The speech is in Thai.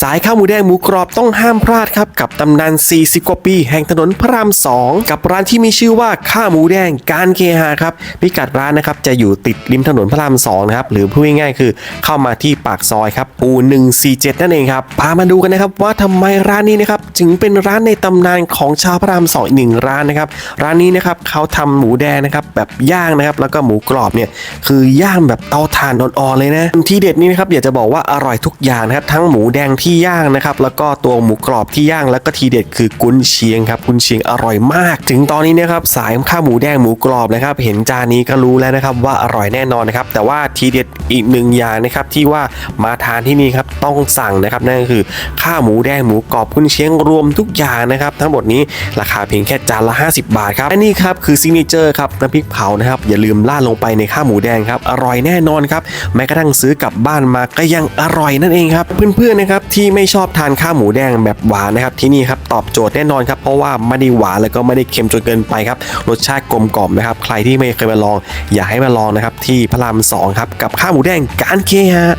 สายข้าวหมูแดงหมูกรอบต้องห้ามพลาดครับกับตำนาน 40 กว่าปี แห่งถนนพระราม 2 กับร้านที่มีชื่อว่าข้าวหมูแดงการเคหาครับพิกัดร้านนะครับจะอยู่ติดริมถนนพระราม 2 นะครับ หรือพูดง่ายๆคือเข้ามาที่ปากซอยครับปู147 นั่นเองครับ พามาดูกันนะครับว่าทำไมร้านนี้นะครับจึงเป็นร้านในตำนานของชาวพระราม 2 อีกหนึ่งร้านนะครับร้านนี้นะครับเขาทำหมูแดงนะครับแบบย่างนะครับแล้วก็หมูกรอบเนี่ยคือย่างแบบเตาถ่านอ่อนๆเลยนะที่เด็ดนี่นะครับอยากจะบอกว่าอร่อยทุกอย่างนะครับทั้งหมูแดงที่ที่ย่างนะครับแล้วก็ตัวหมูกรอบที่ย่างแล้วก็ทีเด็ดคือกุนเชียงครับกุนเชียงอร่อยมาก ถึงตอนนี้นะครับสายข้าวหมูแดงหมูกรอบนะครับเห็นจานนี้ก็รู้แล้วนะครับว่าอร่อยแน่นอนนะครับแต่ว่าทีเด็ดอีกหนึ่งอย่างนะครับที่ว่ามาทานที่นี่ครับต้องสั่งนะครับนั่นก็คือข้าวหมูแดงหมูกรอบกุนเชียงรวมทุกอย่างนะครับทั้งหมดนี้ราคาเพียงแค่จานละ 50 บาทครับและนี่ครับคือซิกเนเจอร์ครับน้ำพริกเผานะครับอย่าลืมราลงไปในข้าวหมูแดงครับอร่อยแน่นอนครับแม้กระทั่งซื้อกลับบ้านมาก็ยังอร่อยนั่นเองครับเพื่อนๆนะครับที่ไม่ชอบทานข้าวหมูแดงแบบหวานนะครับที่นี่ครับตอบโจทย์แน่นอนครับเพราะว่าไม่ได้หวานแล้วก็ไม่ได้เค็มจนเกินไปครับรสชาติกลมกล่อมนะครับใครที่ไม่เคยมาลอง อยากให้มาลองนะครับที่พระรามสองครับกับข้าวหมูแดงการเคฮะ